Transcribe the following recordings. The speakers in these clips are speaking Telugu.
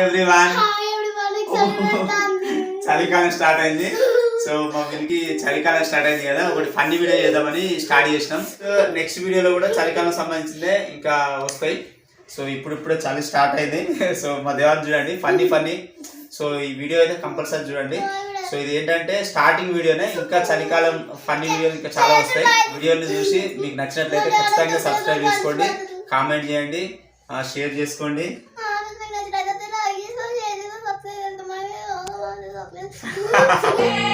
ఎవ్రీవన్ excited చలికాలం స్టార్ట్ అయింది. సో మా వీరికి చలికాలం స్టార్ట్ అయింది కదా. ఒకటి ఫన్నీ వీడియో చేద్దామని స్టార్ట్ చేసినాం. నెక్స్ట్ వీడియోలో కూడా చలికాలం సంబంధించిందే ఇంకా వస్తాయి. సో ఇప్పుడు ఇప్పుడే చలి స్టార్ట్ అయింది. సో మా దేవాన్ని చూడండి. ఫన్నీ ఫన్నీ సో ఈ వీడియో అయితే కంపల్సరీ చూడండి. సో ఇది ఏంటంటే స్టార్టింగ్ వీడియోనే ఇంకా చలికాలం ఫన్నీ వీడియోలు ఇంకా చాలా వస్తాయి. వీడియోలు చూసి మీకు నచ్చినట్లయితే ఖచ్చితంగా సబ్స్క్రైబ్ చేసుకోండి. కామెంట్ చేయండి. షేర్ చేసుకోండి. そうです。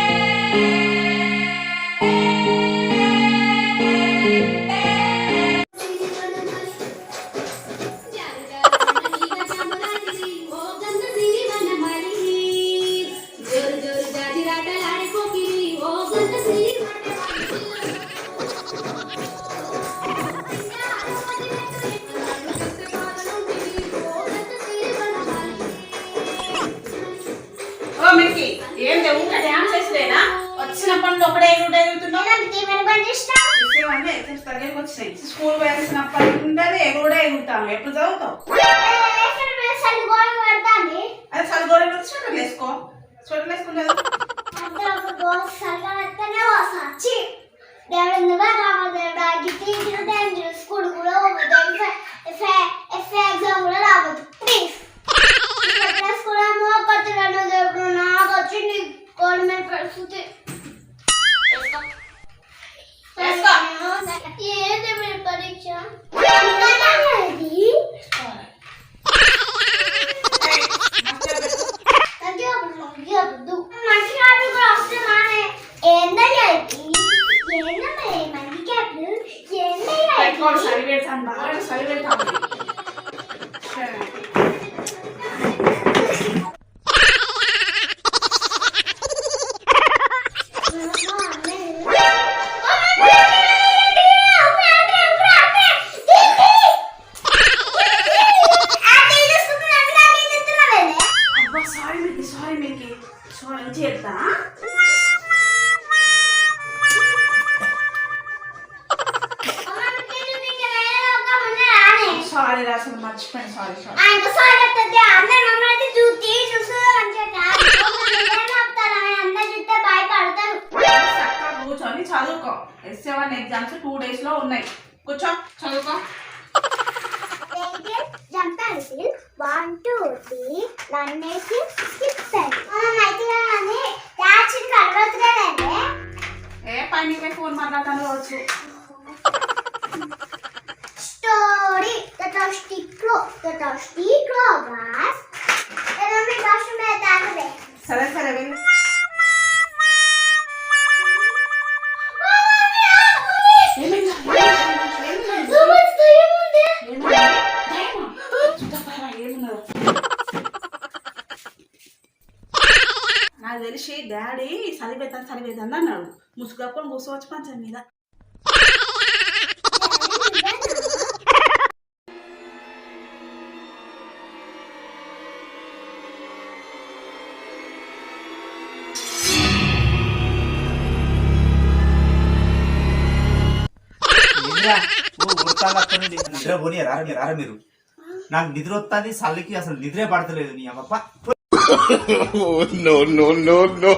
ఓ మిల్కి ఏం ఊరికే డ్యాన్స్ వేసలేనా వచ్చినప్పటి నుండి ఒకటే ఎగురుడు ఎగురుతున్నావు? స్కూల్ వేసినప్పటి నుండి అది ఎగురుడే ఎగురుతాం. ఎప్పుడు చదువుతావు? అది చదువుకోవడం స్వెటర్ వేసుకో? స్వెటర్ వేసుకుని చదువు. పరిస్థితి పెట్టుకోడు చలి పెడతాను బాగా చలి పెడతాను అబ్బా సారీ మీకు సారీ మీకు సారీ సారీ రాసిన మర్చిపోయాను సారీ సారీ. ఆయన సారీ చెప్తే అందరు మమ్మల్ని అయితే చూసి చూసి మంచిగా అందరు చూస్తే భయపడతారు. చక్కగా కూర్చొని చదువుకో. ఎస్ సెవెన్ ఎగ్జామ్స్ టూ డేస్లో ఉన్నాయి. కూర్చో చదువుకో. Jump pencil one two three run వేసి స్కిప్ ఏ పని ఫోన్ మాట్లాడతాను వచ్చు సరే సరే వెళ్ళు నాకు తెలిసి డాడీ చలిపెత్తాను చలిపెత్తాను అన్నాడు. ముసుగప్పుడు కూర్చోవచ్చు పంచం మీద. నిద్ర పోనీ రారా మీరు రారా మీరు నాకు నిద్ర వస్తుంది చల్లికి అసలు నిద్రే పడతలేదు నీ అమ్మప్ప నో నో నో నో.